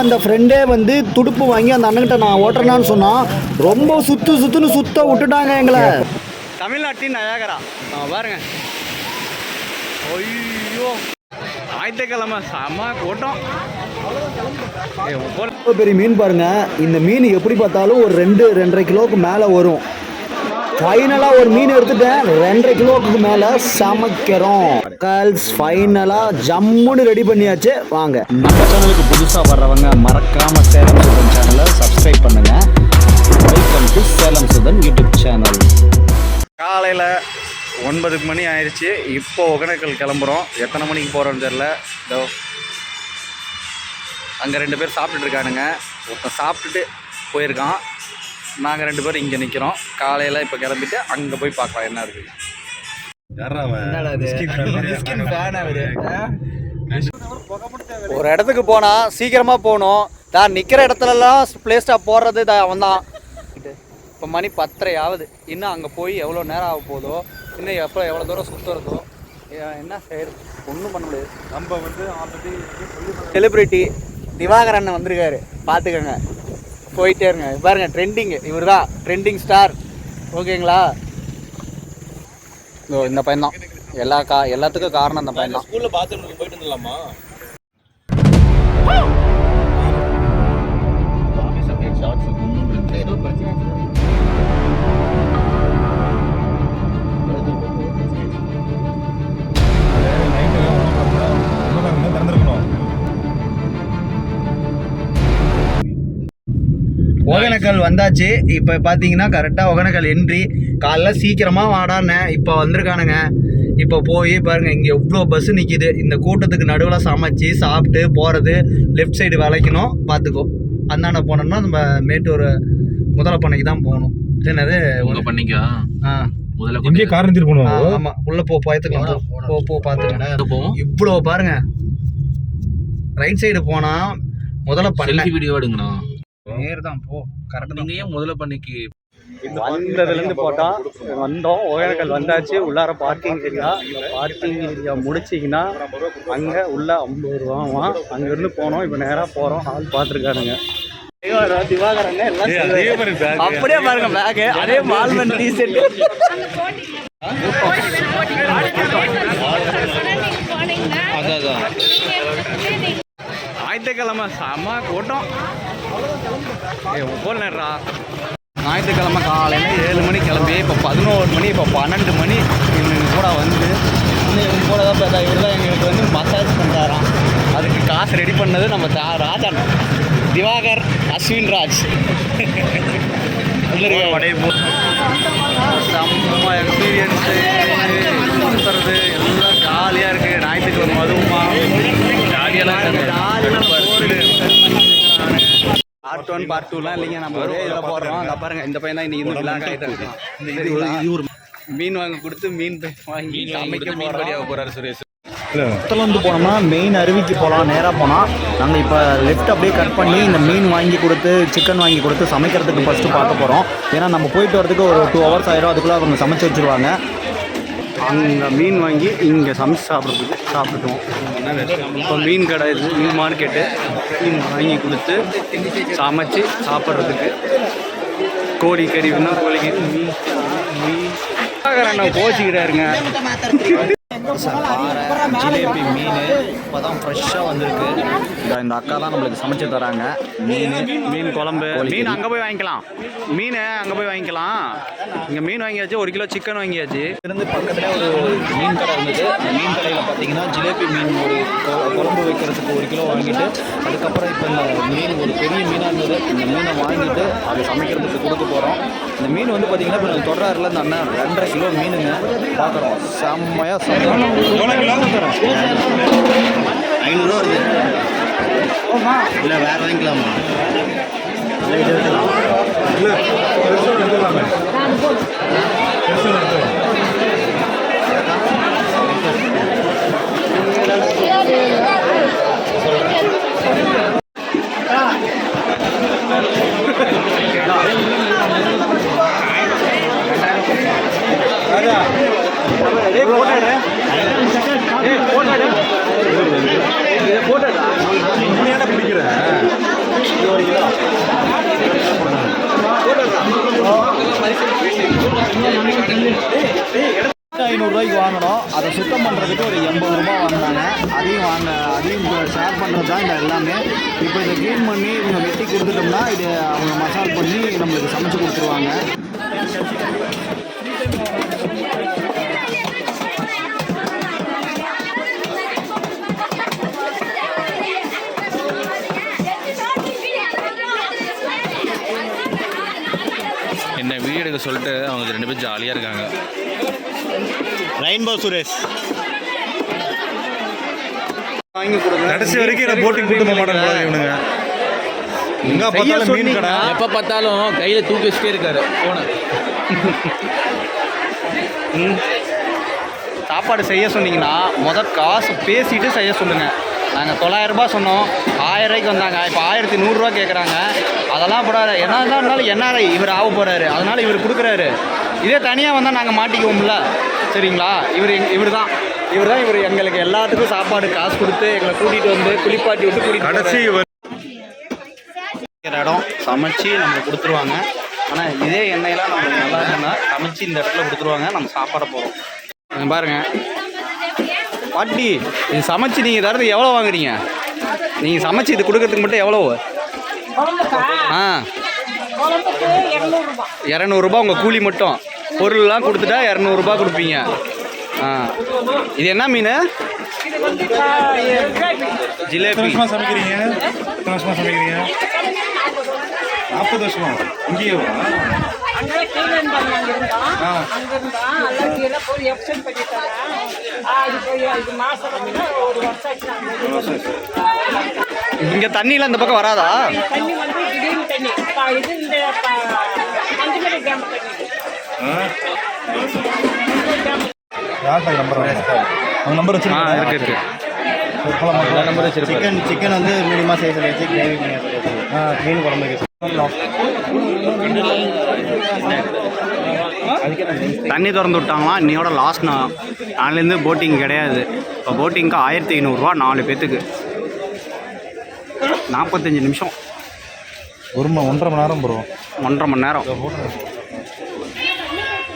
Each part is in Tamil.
வந்த ஃப்ரெண்டே வந்து துடுப்பு வாங்கி அந்த அண்ணன்கிட்ட நான் ஓட்டுறேனான்னு சொன்னான் ரொம்ப சுத்து சுத்துன்னு சுத்த விட்டுட்டாங்க எங்களை. தமிழ்நாட்டின் நயாகரா. ஆ, பாருங்க. ஐயோ. ஞாயிற்றுக்கிழமை செம கூட்டம். பெரிய மீன் பாருங்க. இந்த மீன் எப்படி பார்த்தாலும் ஒரு ரெண்டு ரெண்டரை கிலோவுக்கு மேலே வரும். ஃபைனலாக ஒரு மீன் எடுத்துட்டேன். ரெண்டரை கிலோவுக்கு மேலே சமைக்கிறோம். கல்ஸ் ஃபைனலாக ஜம்முன்னு ரெடி பண்ணியாச்சு. வாங்க. நம்ம சேனலுக்கு புதுசாக வர்றவங்க மறக்காம சேலம் சுதன் சேனலை சப்ஸ்கிரைப் பண்ணுங்க. Welcome to Salem Sudhan YouTube channel காலையில் ஒன்பது மணி ஆயிடுச்சு இப்போ ஒகேனக்கல் கிளம்புறோம். எத்தனை மணிக்கு போகிறோன்னு தெரில இதோ அங்கே ரெண்டு பேர் சாப்பிட்டுட்டு இருக்கானுங்க. ஒருத்தன் சாப்பிட்டுட்டு போயிருக்கான். நாங்கள் ரெண்டு பேரும் இங்கே நிற்கிறோம் காலையில் இப்போ கிளம்பிட்டு அங்கே போய் பார்க்கலாம் என்ன இருக்குது ஒரு இடத்துக்கு போனால் சீக்கிரமாக போகணும். நான் நிற்கிற இடத்துலலாம் ப்ளே ஸ்டாப் போடுறது தான் அவன் தான் இப்போ மணி பத்தரை ஆகுது இன்னும் அங்கே போய் எவ்வளோ நேரம் ஆக போதோ இன்னும் எப்போ எவ்வளோ தூரம் சுற்றுறதோ என்ன செய்யுது ஒன்றும் பண்ண முடியாது. நம்ம வந்து ஆல்ரெடி செலிப்ரிட்டி திவாகர் அண்ணன் வந்திருக்காரு. பார்த்துக்கோங்க போயிட்டே இருங்க. பாருங்க ட்ரெண்டிங் இவர் தான் ட்ரெண்டிங் ஸ்டார் ஓகேங்களா இந்த பையன் தான் எல்லா கா எல்லாத்துக்கும் காரணம் அந்த பையன் தான் ஸ்கூல்ல பாத்ரூமுக்கு போயிட்டு வந்துடலாமா ஒகேனக்கல் வந்தாச்சு. இப்போ பார்த்தீங்கன்னா கரெக்டாக ஒகேனக்கல் என்ட்ரி காலைல சீக்கிரமாக வாடானேன் இப்போ வந்திருக்கானுங்க. இப்போ போய் பாருங்க இங்கே எவ்வளோ பஸ் நிற்கிது இந்த கூட்டத்துக்கு நடுவில் சமைச்சு சாப்பிட்டு போகிறது லெஃப்ட் சைடு விளைக்கணும். பார்த்துக்கோ அந்தாண்ட போனோம்னா நம்ம மேட்டூர் முதல பண்ணைக்கு தான் போகணும். என்னது? உங்க பண்ணிக்கா? ஆ. முதல்ல இங்கே கார் நிறுத்திட்டு ஆ, போகணும் ஆமா. உள்ள போ பார்த்துக்கலாம் போ போ பார்த்துக்கலாம் இவ்வளோ பாருங்க. ரைட் சைடு போனா முதல்ல பண்ண வீடியோ எடுங்கண்ணா. நேர் தான் போ கரெக்ட் நீங்க ஏன் முதல்ல பண்ணிக்கு வந்ததுலேருந்து போட்டோம் வந்தோம் ஒகேனக்கல் வந்தாச்சு உள்ளார பார்க்கிங் ஏரியா பார்க்கிங் ஏரியா முடிச்சிங்கன்னா அங்கே உள்ள ஐம்பது ரூபாவா அங்கேருந்து போனோம் இப்போ நேராக போகிறோம் ஆள் பார்த்துருக்கானுங்க. அப்படியே பாருங்க பேக்கு அதே மால்மன் டி ஷர்ட் ஞாயிற்றுக்கிழமை செம கூட்டம் ஏ போலா ஞாயிற்றுக்கிழமை காலையில் ஏழு மணி கிளம்பி இப்போ பதினோரு மணி இப்போ பன்னெண்டு மணி இவங்க கூட வந்து இன்னும் இவங்க கூட தான் பார்த்தா இவர் தான் எங்களுக்கு வந்து மசாஜ் பண்ணுறாராம் அதுக்கு காசு ரெடி பண்ணது நம்ம ராஜன் திவாகர் அஸ்வின் ராஜ் செம்ம எக்ஸ்பீரியன்ஸு சுற்றுறது எல்லாம் ஜாலியாக இருக்குது ஞாயிற்றுக்கிழமை அதுவுமா ஜாலியெல்லாம் பார்ட் ஒன் பார்ட் டூலாம் இல்லைங்க. நம்ம ஒரே இதில் போடுறோம். அங்கே பாருங்க இந்த பையன் தான் இன்னைக்கு இன்னும் விளாக் ஆகிட்டு மீன் வாங்கி கொடுத்து மீன் வாங்கி சமைக்க போகிறோம் போறாரு சுரேஷ். இடத்துல போனோம்னா மெயின் அருவிக்கு போகலாம் நேராக போனால் நாங்கள் இப்போ லெஃப்ட் அப்படியே கட் பண்ணி இந்த மீன் வாங்கி கொடுத்து சிக்கன் வாங்கி கொடுத்து சமைக்கிறதுக்கு ஃபஸ்ட்டு பார்க்க போகிறோம் ஏன்னா நம்ம போயிட்டு வரதுக்கு ஒரு டூ ஹவர்ஸ் ஆயிரும் அதுக்குள்ளே அவங்க சமைச்சு வச்சுருவாங்க. அங்கே மீன் வாங்கி இங்கே சமைச்சு சாப்பிட்றதுக்கு சாப்பிட்டுக்குவோம். இப்போ மீன் கடை இது மீன் மார்க்கெட்டு மீன் வாங்கி கொடுத்து சமைச்சு சாப்பிட்றதுக்கு. கோழி கறி வேணா கோழிக்கு. மீன் மீன். அண்ணன் பாறை ஜிலேபி மீன். இப்போ தான் ஃப்ரெஷ்ஷாக வந்திருக்கு. இந்த இந்த அக்கா தான் நம்மளுக்கு சமைச்சு தராங்க. மீன் மீன் குழம்பு. மீன் அங்கே போய் வாங்கிக்கலாம். மீன் அங்கே போய் வாங்கிக்கலாம். இங்கே மீன் வாங்கியாச்சு ஒரு கிலோ சிக்கன் வாங்கியாச்சு. இருந்து பக்கத்துல ஒரு மீன் கடை இருந்தது. அந்த மீன் கடையில் பார்த்தீங்கன்னா ஜிலேபி மீன் ஒரு குழம்பு வாரத்துக்கு ஒரு கிலோ வாங்கிட்டு அதுக்கப்புறம் இப்போ இந்த மீன் ஒரு பெரிய மீனாக இருந்தது இந்த மீனை வாங்கிட்டு அதை சமைக்கிறதுக்கு கொடுக்க போகிறோம் இந்த மீன் வந்து பார்த்தீங்கன்னா இப்போ தொடர்ல இந்த அண்ணன் ரெண்டரை கிலோ மீனுங்க. பார்க்குறோம் செம்மையாக ஐநூறுரூவா வருது. இல்லை வேறு வாங்கிக்கலாமா? இல்லை இது Yeah. ரூபாய்க்கு வாங்கினோம் அதை சுத்தம் பண்ணுறதுக்கு ஒரு எண்பது ரூபாய் வாங்கினாங்க. அதையும் வாங்க அதையும் ஷேர் பண்ணுறது தான் இந்த எல்லாமே. இப்போ இதை க்ளீன் பண்ணி இவங்க வெட்டி கொடுத்துட்டோம்னா இது அவங்க மசால் பண்ணி நம்மளுக்கு சமைச்சு கொடுத்துருவாங்க. என்ன வீடியோ எடுக்க சொல்லிட்டு அவங்க ரெண்டு பேரும் ஜாலியாக இருக்காங்க. ரெயின்போ சுரேஷ் கடைசி வரைக்கும் என்ன போட்டிங் கூட்டு போக இவனுங்க. எங்க பார்த்தாலும் மீன் கடை. எப்போ பார்த்தாலும் கையில் தூக்கி வச்சுட்டே இருக்காரு. போன. சாப்பாடு செய்ய சொன்னீங்கன்னா முதல் காசு பேசிட்டு செய்ய சொல்லுங்க. நாங்கள் தொள்ளாயிரம் ரூபாய் சொன்னோம். ஆயிரம் ரூபாய்க்கு வந்தாங்க. இப்போ ஆயிரத்தி நூறுரூவா கேட்குறாங்க அதெல்லாம் போடாது. என்ன இருந்தாலும் என்ஆர்ஐ இவர் ஆக போகிறாரு அதனால் இவர் கொடுக்குறாரு. இதே தனியாக வந்தால் நாங்கள் மாட்டிக்குவோம்ல. சரிங்களா? இவர் இவர் தான் இவர் தான் இவர். எங்களுக்கு எல்லாத்துக்கும் சாப்பாடு காசு கொடுத்து எங்களை கூட்டிகிட்டு வந்து குளிப்பாட்டி விட்டு கூட்டிகிட்டு கடைசி வரை- இருக்கிற இடம் சமைச்சு நம்மளுக்கு கொடுத்துருவாங்க. ஆனால் இதே எண்ணெயெல்லாம் நம்மளுக்கு நல்லா இருக்குன்னா சமைச்சு இந்த இடத்துல கொடுத்துருவாங்க. நம்ம சாப்பாட போகிறோம் பாருங்க. பாட்டி இது சமைச்சு நீங்கள் தரது எவ்வளோ வாங்குறீங்க? நீங்கள் சமைச்சு இது கொடுக்கறதுக்கு மட்டும் எவ்வளோ ஆ. இரநூறுபா உங்கள் கூலி மட்டும். பொருள்லாம் கொடுத்துட்டா இரநூறுபா கொடுப்பீங்க. ஆ. இது என்ன மீன்? ஜிலேபி. வருஷமா சமைக்கிறீங்க எத்தனை வருஷமா சமைக்கிறீங்க நாற்பது வருஷமா இங்கேயே அங்கே கீழேந்து அங்கே இருந்தோம் அங்கே இருந்தோம் எல்லாம் எல்லாம் போய் எப்சன் பண்ணிட்டாங்க அது போய் இது மாதம் வந்து ஒரு வருஷம் ஆச்சு நாங்கள் இங்கே தண்ணியில் இந்த பக்கம் வராதா? தண்ணி வந்து திடீர்னு தண்ணி. ப- இது இந்த மஞ்சள் டேம் தண்ணி யார்கிட்ட நம்பர் அவங்க நம்பர் ஆ. வச்சிருக்கேன் இருக்கு இருக்கு. நம்பர் வச்சிருக்கேன் சிக்கன் சிக்கன் வந்து மீடியமாக கிரேவி மீன் குழம்புக்கு தண்ணி திறந்து விட்டாங்களாம் இன்னையோட லாஸ்ட் நான். நாளிலேருந்து போட்டிங் கிடையாது. இப்போ போட்டிங்க்கு ஆயிரத்தி ஐநூறுரூவா நாலு பேத்துக்கு. நாற்பத்தஞ்சு நிமிஷம். ஒரு மணி ஒன்றரை மணி நேரம் ப்ரோ ஒன்றரை மணி நேரம் என்ன பண்ணலாம் எனக்கு பிடிச்ச மாதிரி தானே பேச முடியும் உனக்கு பேசுகிறேன்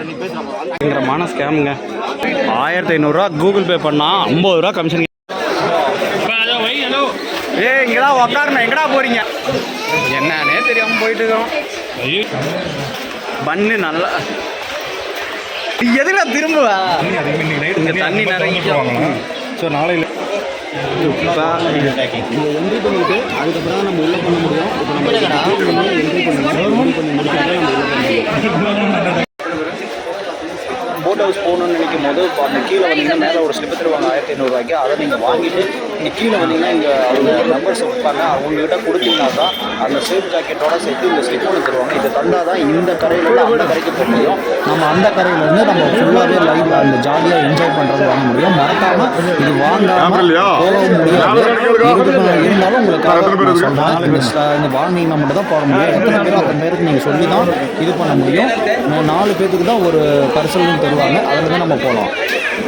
நீ பேசுகிறேன் பயங்கரமான ஸ்கேமுங்க ஆயிரத்தி ஐநூறுரூவா கூகுள் பே பண்ணால் ஐம்பது ரூபா கமிஷன் ஏ இங்கே தான் உக்காரணும் எங்கடா போகிறீங்க என்னன்னே தெரியாமல் போயிட்டு இருக்கோம். பண்ணு நல்லா. எதுல திரும்புவ? தண்ணி நிறைய ஸோ நாளையில் இதை என்ட்ரி பண்ணிட்டு அதுக்கப்புறம் நம்ம உள்ளே பண்ண முடியும் இப்போ நம்ம என்ட்ரி பண்ணணும் பண்ணி போட் ஹவுஸ் போகணும்னு நினைக்கும் போது இப்போ அந்த கீழே வந்தீங்கன்னா மேலே ஒரு ஸ்லிப் தருவாங்க ஆயிரத்தி ஐநூறுரூவாய்க்கு அதை நீங்கள் வாங்கிட்டு இங்கே கீழே வந்தீங்கன்னா இங்கே அவங்க நம்பர்ஸ் வைப்பாங்க அவங்ககிட்ட கொடுத்தீங்கன்னா தான் அந்த சேஃப் ஜாக்கெட்டோட சேர்த்து இந்த ஸ்லிப் ஒன்று தருவாங்க. இதை தந்தால் தான் இந்த கரையிலேருந்து அந்த கரைக்கு போக முடியும். நம்ம அந்த கரையிலேருந்து நம்ம ஃபுல்லாகவே லைவ் அந்த ஜாலியாக என்ஜாய் பண்ணுறது வாங்க முடியும். மறக்காமல் இது வாங்காமல் போகவும் முடியாது. இருந்தாலும் உங்களுக்காக நான் சொல்றேன். இந்த வாங்கினீங்கன்னா மட்டும் தான் போட முடியும். எத்தனை பேரும் அத்தனை பேருக்கு நீங்கள் சொல்லி தான் இது பண்ண முடியும். நாலு பேத்துக்கு தான் ஒரு பரிசல்னு தருவாங்க. அதில் தான் நம்ம போகலாம்.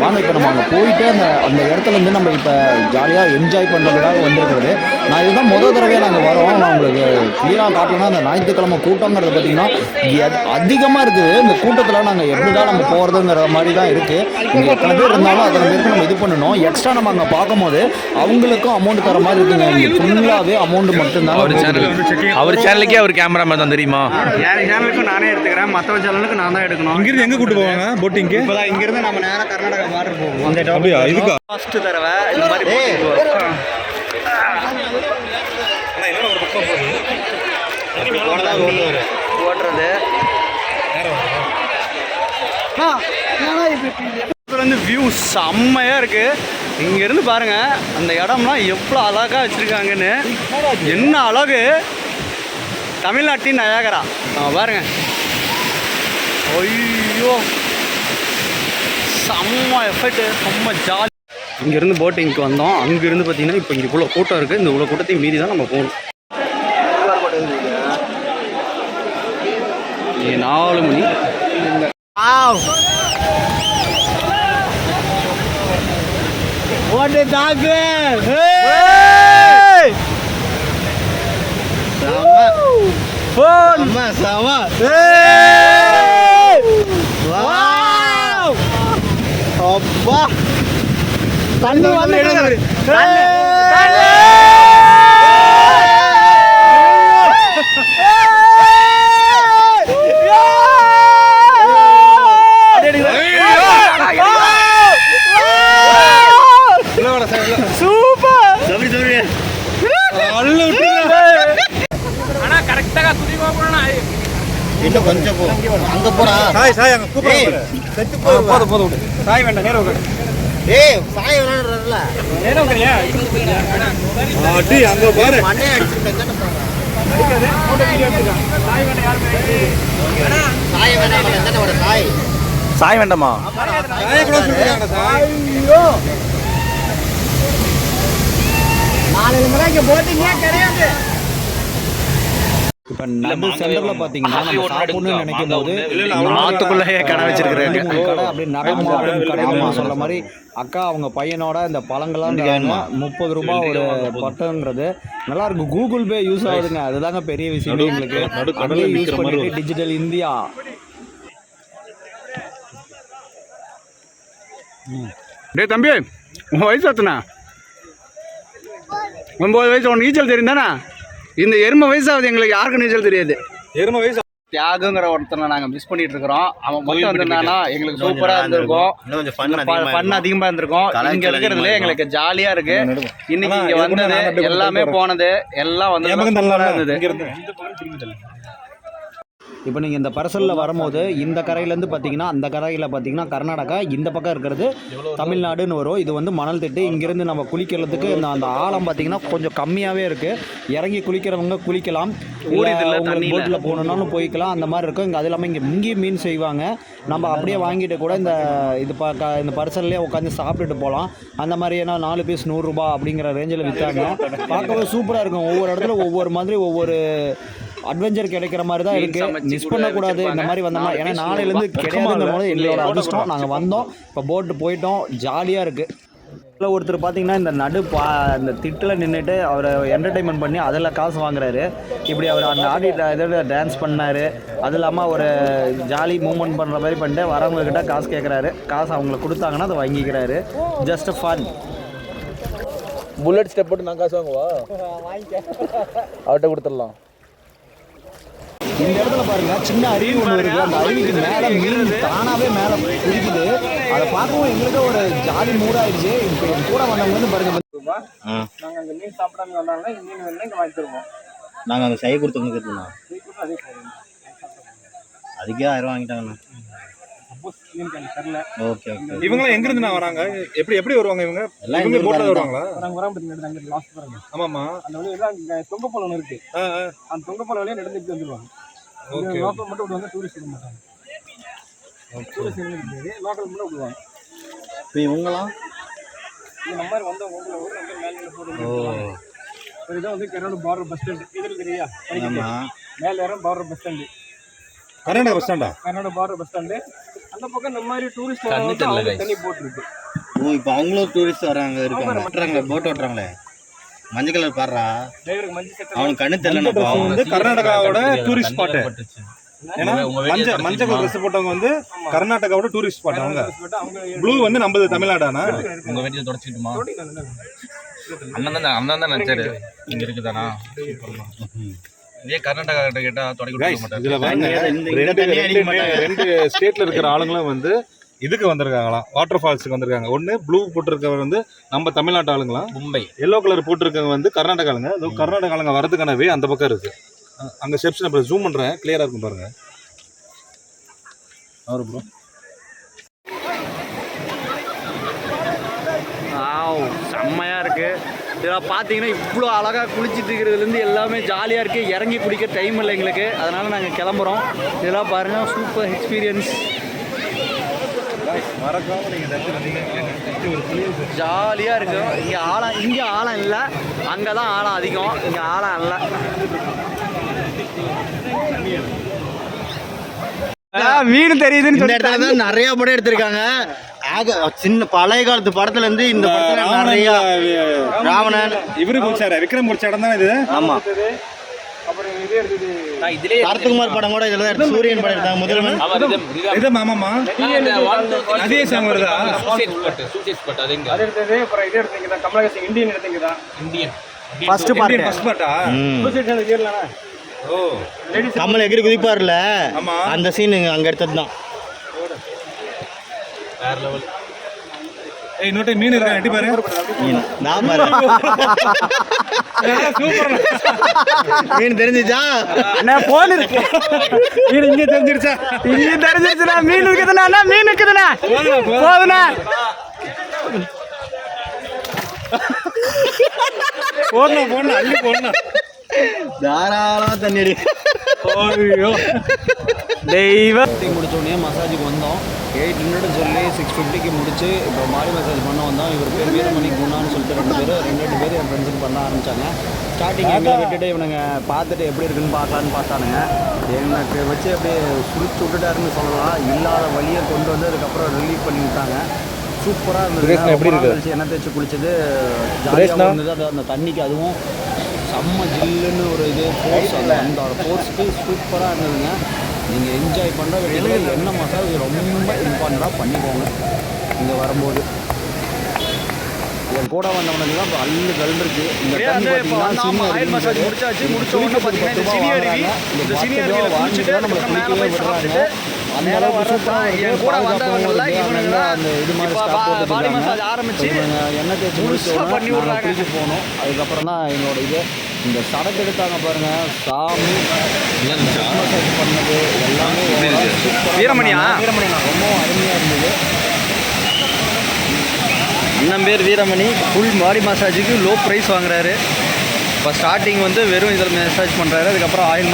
வாங்க இப்போ நம்ம அங்கே போயிட்டு அந்த அந்த இடத்துல இருந்து நம்ம இப்போ ஜாலியாக என்ஜாய் பண்ணுறதுக்காக வந்திருக்கிறது. நான் இதுதான் முதல் தடவையாக நாங்கள் வரோம். நான் உங்களுக்கு கிளியராக காட்டணும்னா அந்த ஞாயிற்றுக்கிழமை கூட்டங்கிறது பார்த்தீங்கன்னா அதிகமாக இருக்குது. இந்த கூட்டத்தில் நாங்கள் எப்படி தான் நம்ம போகிறதுங்கிற மாதிரி தான் இருக்குது இங்கே எத்தனை பேர் இருந்தாலும் அத்தனை பேருக்கு நம்ம இது பண்ணணும். எக்ஸ்ட்ரா நம்ம அங்கே பார்க்கும்போது அவங்களுக்கும் அமௌண்ட் தர மாதிரி இருக்குங்க. இங்கே ஃபுல்லாகவே அமௌண்ட் மட்டும்தான் அவர் சேனல் அவர் சேனலுக்கே அவர் கேமராமேன் தான் தெரியுமா? என் சேனலுக்கு நானே எடுத்துக்கிறேன். மற்றவன் சேனலுக்கு நான் தான் எடுக்கணும். இங்கிருந்து எங்கே கூட்டு போவாங்க? போட்டிங்க்கு இப்போதான் இங்கிருந்து நம்ம நேராக கர்நாடகா அப்படியா? இதுக்கா? ஃபர்ஸ்ட் தடவை இந்த மாதிரி. ஓட்டுறது வந்து வியூ செம்மையா இருக்கு. இங்க இருந்து பாருங்க அந்த இடம்லாம் எவ்வளோ அழகா வச்சிருக்காங்கன்னு. என்ன அழகு? தமிழ்நாட்டின் நயாகரா. பாருங்க. ஐயோ. செம்ம எஃபெக்ட் செம்ம ஜாலி இங்கேருந்து போட்டிங்க்கு வந்தோம். அங்கேருந்து பார்த்தீங்கன்னா இப்போ இங்கே இவ்வளோ கூட்டம் இருக்குது இந்த இவ்வளோ கூட்டத்தையும் மீறி தான் நம்ம போகணும். நாலு மணி. is that? Hey! ஃபோன் அப்பா தண்ணி வந்து ஆனா கரெக்டாக துணி போகணும் இன்னும் கொஞ்சம் போ. அங்க போடா. சாய் சாய் அங்க கூப்பிடுறாங்க செத்து போய் போதும் போதும் விடு. சாய் வேண்டாம் நேரம் உட்காரு. ஏய் சாய விளையாடுறல நேரம் உட்காரியா? அடி அங்க பாரு. மண்டையை அடிச்சுட்டு சாய் வேண்டாம் யாருமே சாய வேணாம் எத்தனை வர சாய். சாய் வேண்டாமா? சாய கூட சொல்றாங்க சாய். நாலு மணிக்கு போட்டிங்க கிடையாது. இப்ப நம்ம சென்டர்ல பாத்தீங்கன்னா நம்ம சாப்பிடணும்னு நினைக்கும் போது ஆத்துக்குள்ளேயே கடை வச்சிருக்கிறேன். ரெண்டு மூணு கடை அப்படி நடமாடும் கடை சொல்ற மாதிரி அக்கா அவங்க பையனோட இந்த பழங்கள்லாம். முப்பது ரூபாய் ஒரு பட்டங்கிறது நல்லா இருக்கு. கூகுள் பே யூஸ் ஆகுதுங்க. அதுதாங்க பெரிய விஷயம் எங்களுக்கு. நடு யூஸ் பண்ணிட்டு டிஜிட்டல் இந்தியா டேய் தம்பி உன் வயசு எத்தனை? ஒன்பது வயசு. உனக்கு நீச்சல் தெரியும் தானே? இந்த எருமை வயசாகுது எங்களுக்கு யாருக்கும் நீச்சல் தெரியாது. எருமை வயசு தியாகங்கிற ஒருத்தனை நாங்க மிஸ் பண்ணிட்டு இருக்கிறோம் அவன் மட்டும் வந்திருந்தானா எங்களுக்கு சூப்பரா இருந்திருக்கும். ஃபன் அதிகமா இருந்திருக்கும். இங்க இருக்கிறதுல எங்களுக்கு ஜாலியா இருக்கு. இன்னைக்கு இங்க வந்தது எல்லாமே போனது எல்லாம் வந்து தள்ளலாம் இருந்தது. இப்போ நீங்கள் இந்த பரசலில் வரும்போது இந்த கரையிலேருந்து பார்த்தீங்கன்னா அந்த கரையில் பார்த்தீங்கன்னா கர்நாடகா இந்த பக்கம் இருக்கிறது தமிழ்நாடுன்னு வரும். இது வந்து மணல் திட்டு. இங்கேருந்து நம்ம குளிக்கிறதுக்கு இந்த அந்த ஆழம் பார்த்தீங்கன்னா கொஞ்சம் கம்மியாகவே இருக்குது இறங்கி குளிக்கிறவங்க குளிக்கலாம். ஊறிதுல உங்களுக்கு. போட்டில் போகணுன்னாலும் போய்க்கலாம். அந்த மாதிரி இருக்கும். இங்கே அது இல்லாமல் இங்கே இங்கேயும் மீன் செய்வாங்க. நம்ம அப்படியே வாங்கிட்டு கூட இந்த இது ப க- இந்த பரிசல்லே உட்காந்து சாப்பிட்டுட்டு போகலாம். அந்த மாதிரி ஏன்னா நாலு பீஸ் நூறுரூபா அப்படிங்கிற ரேஞ்சில் விற்றாங்க பார்க்கவே சூப்பராக இருக்கும். ஒவ்வொரு இடத்துல ஒவ்வொரு மாதிரி ஒவ்வொரு அட்வென்ச்சர் கிடைக்கிற மாதிரி தான் மீன் இருக்கு. சமைச்சு மிஸ் கூட பண்ணக்கூடாது. இந்த. மாதிரி வந்தோம்னா ஏன்னா நாளையிலேருந்து நூறுபா. கிடையாதுங்கிற போது எங்களோட? அதிர்ஷ்டம் நாங்கள் வந்தோம். இப்போ போட்டு போயிட்டோம். ஜாலியாக இருக்குது இதில் ஒருத்தர் பார்த்தீங்கன்னா இந்த நடு பா இந்த திட்டில் நின்றுட்டு அவர் என்டர்டைன்மெண்ட் பண்ணி அதில் காசு வாங்குறாரு. இப்படி அவர் அந்த ஆடி இதில் டான்ஸ் பண்ணார். அது இல்லாமல் ஒரு ஜாலி மூமெண்ட் பண்ணுற மாதிரி பண்ணிட்டு வரவங்க கிட்ட காசு கேட்குறாரு காசு அவங்களுக்கு கொடுத்தாங்கன்னா அதை வாங்கிக்கிறாரு. ஜஸ்ட் ஃபன் புல்லட் ஸ்டெப் போட்டு நான் காசு வாங்குவா? அவர்கிட்ட கொடுத்துடலாம். இந்த இடத்துல பாருங்க சின்ன அருவி ஒன்று இருக்கு. அந்த அருவிக்கு மேலே மீன் தானாவே மேலே குதிக்குது. அதை பார்க்கவும் எங்களுக்கு ஒரு ஜாலி மூடாயிடுச்சு இப்போ என் கூட வந்தவங்க வந்து பாருங்க நாங்க அங்க மீன் சாப்பிடாம வந்தாங்கன்னா இங்க மீன் வேணா இங்க வாங்கி தருவோம் நாங்கள் அங்கே சை கொடுத்தவங்க கேட்டுருந்தோம். அதுக்கே ஆயிரம் வாங்கிட்டாங்கண்ணா சப்போஸ் மீன் எனக்கு தரல ஓகே ஓகே இவங்க எங்க இருந்து வராங்க? எப்படி எப்படி வருவாங்க இவங்க? எல்லாம் இவங்க இங்க போட்ல வருவாங்களா? நாங்க வராம அங்க லாஸ்ட் பாருங்க. ஆமாமா அந்த வழி தான் அங்க தொங்கப்பாலம் ஒன்று இருக்கு. அந்த தொங்கப்பாலம் வழியா நடந்து இப்படி வந்துருவாங்க. ஓகே லோக்கல் மட்டும் விடுவாங்க டூரிஸ்ட் விட மாட்டாங்க. டூரிஸ்ட் கிடையாது லோக்கல் மட்டும் விடுவாங்க. இப்போ இவங்களாம் இந்த நம்பர் வந்தவங்க உங்களை ஒரு மேலே போட்டு ஒரு இதான் வந்து கரோட பார்டர் பஸ் ஸ்டாண்ட் தெரியா? ஆமாம் மேலே இடம் border bus stand Karnataka bus ஸ்டாண்டா Karnataka border bus stand அந்த பக்கம் இந்த மாதிரி டூரிஸ்ட் தெரியல guys. தண்ணி போட்டுருக்கு. ஓ இப்போ அவங்களும் டூரிஸ்ட் வராங்க இருக்காங்க. ஓட்டுறாங்களே போட் ஓட்டுறாங்களே. மஞ்சள் கலர் பாடுறா. அவனுக்கு கண்ணு தெரியலண்ணா பாவம். வந்து கர்நாடகாவோட டூரிஸ்ட் ஸ்பாட் ஏன்னா மஞ்சள் மஞ்சள் கலர் ட்ரெஸ் போட்டவங்க வந்து கர்நாடகாவோட டூரிஸ்ட் ஸ்பாட் அவங்க. அவங்க ப்ளூ வந்து நம்மது தமிழ்நாடானா உங்க வீட்டில் தொடச்சிக்கிட்டுமா? அண்ணன் தான் அண்ணன் தான் நினைச்சாரு? இங்க இருக்குதானா இதே கர்நாடகா கிட்ட கேட்டா இந்த ரெண்டு ஸ்டேட்ல இருக்கிற ஆளுங்களும் வந்து இதுக்கு வந்திருக்காங்களாம். வாட்டர் ஃபால்ஸுக்கு வந்திருக்காங்க. ஒன்னு ப்ளூ போட்டிருக்கவர் வந்து நம்ம தமிழ்நாட்டு ஆளுங்களாம். மும்பை. எல்லோ கலர் போட்டிருக்கவங்க வந்து கர்நாடகா ஆளுங்க இதோ கர்நாடகா ஆளுங்க வரதுக்கான வே அந்த பக்கம் இருக்கு. அ- அங்க ஸ்டெப்ஸ் நான் ஜூம் பண்றேன். கிளியரா இருக்கும் பாருங்க. அவரு ப்ரோ ஆவ் செம்மையா இருக்கு. இதெல்லாம் பார்த்தீங்கன்னா இவ்வளோ அழகாக குளிச்சிட்டு இருக்கிறதுலேருந்து எல்லாமே ஜாலியாக இருக்குது இறங்கி குடிக்க டைம் இல்லை எங்களுக்கு. அதனால் நாங்கள் கிளம்புறோம். இதெல்லாம் பாருங்கள் சூப்பர் எக்ஸ்பீரியன்ஸ் ஜாலியாக இருக்கும் இங்கே ஆழம் இங்கே ஆழம் இல்லை. அங்கே தான் ஆழம் அதிகம். இங்கே ஆழம் இல்லை. மீன் தெரியுதுன்னு இந்த இடத்துல தான் நிறைய படம் எடுத்திருக்காங்க. சின்ன பழைய காலத்து படத்துல இருந்து இந்த படத்துல நிறைய ராவணன். இவரு முடிச்சாரு விக்ரம் முடிச்ச இடம் தான் இது? ஆமா. சரத்குமார் படம் கூட இதில் தான் சூரியன் படம் எடுத்தாங்க முதல்வன். இது மாமாமா அதே சாங் வருதா? ஃபர்ஸ்ட் பார்ட் ஃபர்ஸ்ட் பாட்டா ஓ கமல் எகிரி குதிப்பார்ல ஆமா. அந்த சீன் அங்க எடுத்தது தான் ஏய் இன்னொரு மீன் இருக்கா? எட்டி பாரு. நான் பாரு. மீன் தெரிஞ்சுச்சா? அண்ணா போன் இருக்கு. மீன் இங்கே தெரிஞ்சிருச்சா? இங்க மீன் இருக்குதுண்ணா. அண்ணா, மீன் இருக்குதுண்ணா. போதுண்ணா போடணும் போடணும் அள்ளி போடணும் தாராளமா தண்ணி அடி. தெய்வம் முடிச்ச உடனே மசாஜுக்கு வந்தோம். எயிட் ஹண்ட்ரட் சொல்லி சிக்ஸ் ஃபிஃப்டிக்கு முடிச்சு இப்போ மாடி மசாஜ் பண்ண வந்தோம் இவர் பேர் வீரமணி குணான்னு சொல்லிட்டு ரெண்டு பேர் ரெண்டு ரெண்டு பேர் என் ஃப்ரெண்ட்ஸுக்கு பண்ண ஆரம்பிச்சாங்க. ஸ்டார்டிங் எங்களை விட்டுட்டு இவனுங்க பார்த்துட்டு எப்படி இருக்குன்னு பார்க்கலான்னு பார்த்தானுங்க. எனக்கு வச்சு அப்படியே சுழிச்சு விட்டுட்டாருன்னு சொல்லலாம். இல்லாத வழியை கொண்டு வந்து அதுக்கப்புறம் ரிலீவ் பண்ணி விட்டாங்க. சூப்பராக இருந்தது எப்படி இருக்கு? எண்ணெய் தேய்ச்சி குளிச்சது. ஜாலியாக இருந்தது. அது அந்த தண்ணிக்கு அதுவும் செம்ம ஜில்லுன்னு ஒரு இது ஃபோர்ஸ் அந்த அந்த ஃபோர்ஸ்க்கு சூப்பராக இருந்ததுங்க. நீங்கள் என்ஜாய் பண்ணுற வெளியில் என்ன மசாஜ் ரொம்ப இம்பார்ட்டண்ட்டாக பண்ணிக்கோங்க. இங்கே வரும்போது. என் கூட வந்தவனுக்கு தான் இப்போ அல்லு கல்ந்துருக்கு. இந்த தண்ணி பார்த்தீங்கன்னா மசாஜ் முடிச்சாச்சு முடிச்ச உடனே பார்த்தீங்கன்னா இந்த சினி அருவி இந்த சினி அருவியில் குளிச்சுட்டு நம்மளை குளிக்கவே விடுறாங்க. அந்த அளவுக்கு சூப்பராக எண்ணெய் தேய்ச்சி முடிச்ச பண்ணி விடுறாங்க. போகணும். அதுக்கப்புறம் தான் எங்களோட இது. இந்த சடக்கு எடுத்தாங்க பாருங்க. சாமி மசாஜ் பண்ணது எல்லாமே வீரமணியா? வீரமணியா ரொம்ப அருமையாக இருந்தது. அண்ணன் பேர் வீரமணி. ஃபுல் பாடி மசாஜுக்கு லோ ப்ரைஸ் வாங்குறாரு. இப்போ ஸ்டார்டிங் வந்து வெறும் இதில் மசாஜ் பண்ணுறாரு அதுக்கப்புறம் ஆயில்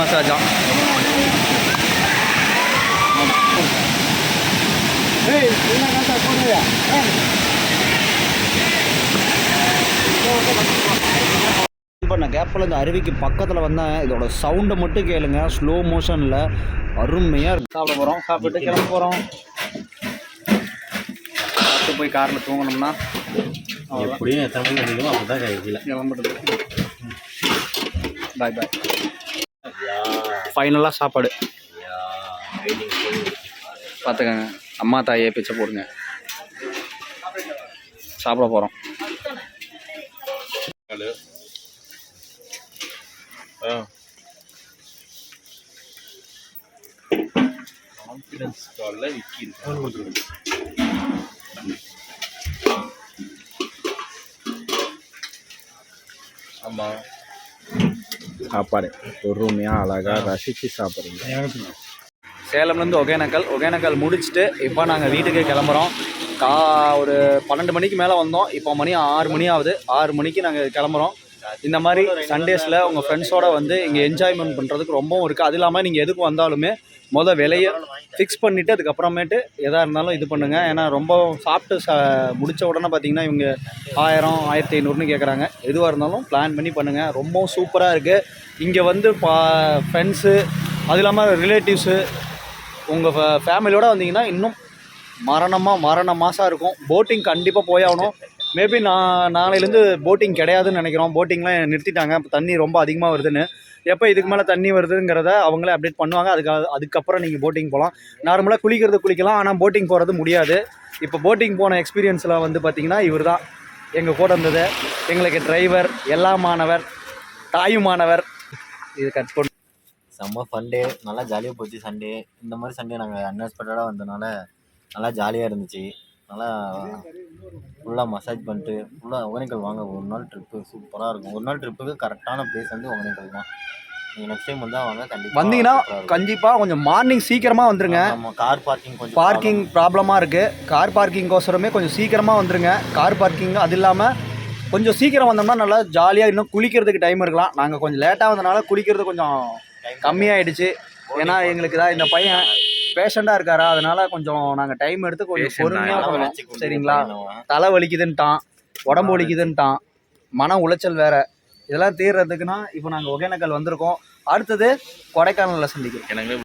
மசாஜாம் இப்போ நான் கேப்பில் இந்த அருவிக்கு பக்கத்தில் வந்தேன். இதோட சவுண்டை மட்டும் கேளுங்க. ஸ்லோ மோஷனில் அருமையாக இருக்கு. சாப்பிட போகிறோம் சாப்பிட்டு கிளம்ப போகிறோம் சாப்பிட்டு போய் காரில் தூங்கணும்னா. எப்படியும் எத்தனை மணிக்கு அடிக்கணும் அப்பதான் கையில் கிளம்புறது பாய் பாய் ஃபைனலாக சாப்பாடு. பார்த்துக்கங்க. அம்மா தாயே பிச்சை போடுங்க. சாப்பிட போகிறோம் கான்ஃபிடன்ஸ் காலில் இருக்கு ஆமாம் சாப்பாடு. பொறுமையாக அழகாக ரசித்து சாப்பிட்றீங்க சேலம்லேருந்து ஒகேனக்கல். ஒகேனக்கல் முடிச்சுட்டு இப்போ நாங்கள் வீட்டுக்கு கிளம்புறோம். கா ஒரு பன்னெண்டு மணிக்கு மேலே வந்தோம். இப்போ மணி ஆறு மணி ஆகுது. ஆறு மணிக்கு நாங்கள் கிளம்புறோம். இந்த மாதிரி சண்டேஸில் உங்கள் ஃப்ரெண்ட்ஸோடு வந்து இங்கே என்ஜாய்மெண்ட் பண்ணுறதுக்கு ரொம்பவும் இருக்குது அது இல்லாமல் நீங்கள் எதுக்கு வந்தாலுமே மொதல் விலையை ஃபிக்ஸ் பண்ணிவிட்டு அதுக்கப்புறமேட்டு எதாக இருந்தாலும் இது பண்ணுங்கள் ஏன்னா ரொம்ப சாப்பிட்டு ச முடித்த உடனே பார்த்தீங்கன்னா இவங்க ஆயிரம் ஆயிரத்தி ஐநூறுனு கேட்குறாங்க எதுவாக இருந்தாலும் பிளான் பண்ணி பண்ணுங்கள் ரொம்பவும் சூப்பராக இருக்குது இங்கே வந்து பா ஃப்ரெண்ட்ஸு அது இல்லாமல் ரிலேட்டிவ்ஸு உங்கள் ஃபேமிலியோடு வந்தீங்கன்னா இன்னும் மரணமாக மரண மாதம் இருக்கும் போட்டிங் கண்டிப்பாக போயாகணும் மேபி நான் நாளையிலேருந்து போட்டிங் கிடையாதுன்னு நினைக்கிறோம். போட்டிங்லாம் நிறுத்திட்டாங்க. இப்போ தண்ணி ரொம்ப அதிகமாக வருதுன்னு. எப்போ இதுக்கு மேலே தண்ணி வருதுங்கிறத அவங்களே அப்டேட் பண்ணுவாங்க. அதுக்கு அதுக்கப்புறம் நீங்கள் போட்டிங் போகலாம் நார்மலாக குளிக்கிறது குளிக்கலாம். ஆனால் போட்டிங் போகிறது முடியாது. இப்போ போட்டிங் போன எக்ஸ்பீரியன்ஸில் வந்து பார்த்திங்கன்னா இவர் தான் எங்கள் கூட இருந்தது. எங்களுக்கு டிரைவர் எல்லாமானவர் தாயுமானவர். இது கட் பண்ணு. செம்ம ஃபண்டே நல்லா ஜாலியாக போச்சு சண்டே இந்த மாதிரி சண்டே நாங்கள் அன்எக்ஸ்பெக்டடாக வந்தனால நல்லா ஜாலியாக இருந்துச்சு. நல்லா ஃபுல்லாக மசாஜ் பண்ணிட்டு ஃபுல்லாக ஒகேனக்கல் வாங்க. ஒரு நாள் ட்ரிப்பு சூப்பராக இருக்கும். ஒரு நாள் ட்ரிப்புக்கு கரெக்டான பிளேஸ் வந்து ஒகேனக்கல் தான். நீங்கள் நெக்ஸ்ட் டைம் வந்தால் வாங்க கண்டிப்பாக வந்தீங்கன்னா கண்டிப்பாக கொஞ்சம் மார்னிங் சீக்கிரமாக வந்துருங்க. கார் பார்க்கிங் கொஞ்சம் பார்க்கிங் ப்ராப்ளமாக இருக்குது கார் பார்க்கிங்கோசரமே கொஞ்சம் சீக்கிரமாக வந்துருங்க. கார் பார்க்கிங் அது இல்லாமல் கொஞ்சம் சீக்கிரம் வந்தோம்னா நல்லா ஜாலியாக இன்னும் குளிக்கிறதுக்கு டைம் இருக்கலாம். நாங்கள் கொஞ்சம் லேட்டாக வந்தனால குளிக்கிறது கொஞ்சம் கம்மியாயிடுச்சு. ஏன்னா எங்களுக்கு தான் இந்த பையன் பேஷண்ட்டாக இருக்காரா? அதனால கொஞ்சம் நாங்கள் டைம் எடுத்து கொஞ்சம் பொறுமையாக சரிங்களா? தலை வலிக்குதுன்ட்டான். உடம்பு வலிக்குதுன்ட்டான். மன உளைச்சல் வேற. இதெல்லாம் தீர்றதுக்குன்னா இப்போ நாங்கள் ஒகேனக்கல் வந்திருக்கோம். அடுத்தது கொடைக்கானலில் சந்திக்கிறோம். எனக்கு